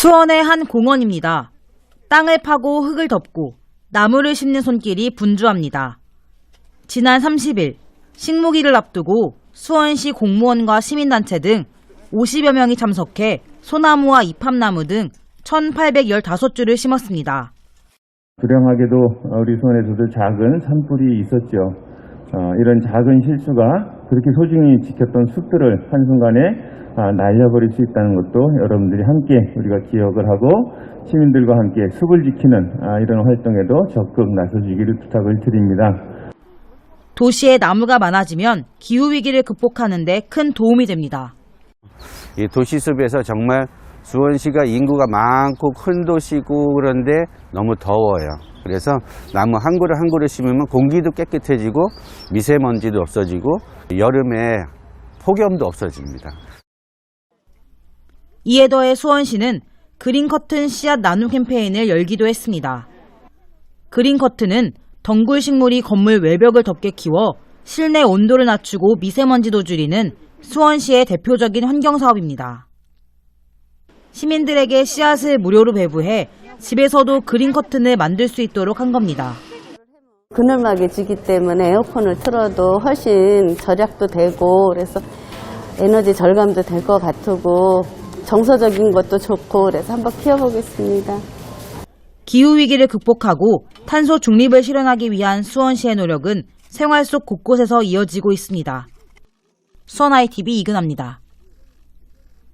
수원의 한 공원입니다. 땅을 파고 흙을 덮고 나무를 심는 손길이 분주합니다. 지난 30일 식무기를 앞두고 수원시 공무원과 시민단체 등 50여 명이 참석해 소나무와 이팝나무 등 1,815주를 심었습니다. 불행하게도 우리 수원에서도 작은 산불이 있었죠. 어, 이런 작은 실수가 그렇게 소중히 지켰던 숲들을 한순간에 아, 날려버릴 수 있다는 것도 여러분들이 함께 우리가 기억을 하고 시민들과 함께 숲을 지키는 아, 이런 활동에도 적극 나서주기를 부탁을 드립니다. 도시에 나무가 많아지면 기후 위기를 극복하는 데 큰 도움이 됩니다. 이 도시 숲에서 정말 수원시가 인구가 많고 큰 도시고 그런데 너무 더워요. 그래서 나무 한 그루 한 그루 심으면 공기도 깨끗해지고 미세먼지도 없어지고 여름에 폭염도 없어집니다. 이에 더해 수원시는 그린 커튼 씨앗 나눔 캠페인을 열기도 했습니다. 그린 커튼은 덩굴 식물이 건물 외벽을 덮게 키워 실내 온도를 낮추고 미세먼지도 줄이는 수원시의 대표적인 환경 사업입니다. 시민들에게 씨앗을 무료로 배부해 집에서도 그린 커튼을 만들 수 있도록 한 겁니다. 그늘막이 지기 때문에 에어컨을 틀어도 훨씬 절약도 되고 그래서 에너지 절감도 될 것 같고 정서적인 것도 좋고 그래서 한번 키워보겠습니다. 기후위기를 극복하고 탄소 중립을 실현하기 위한 수원시의 노력은 생활 속 곳곳에서 이어지고 있습니다. 수원 ITV 이근합니다.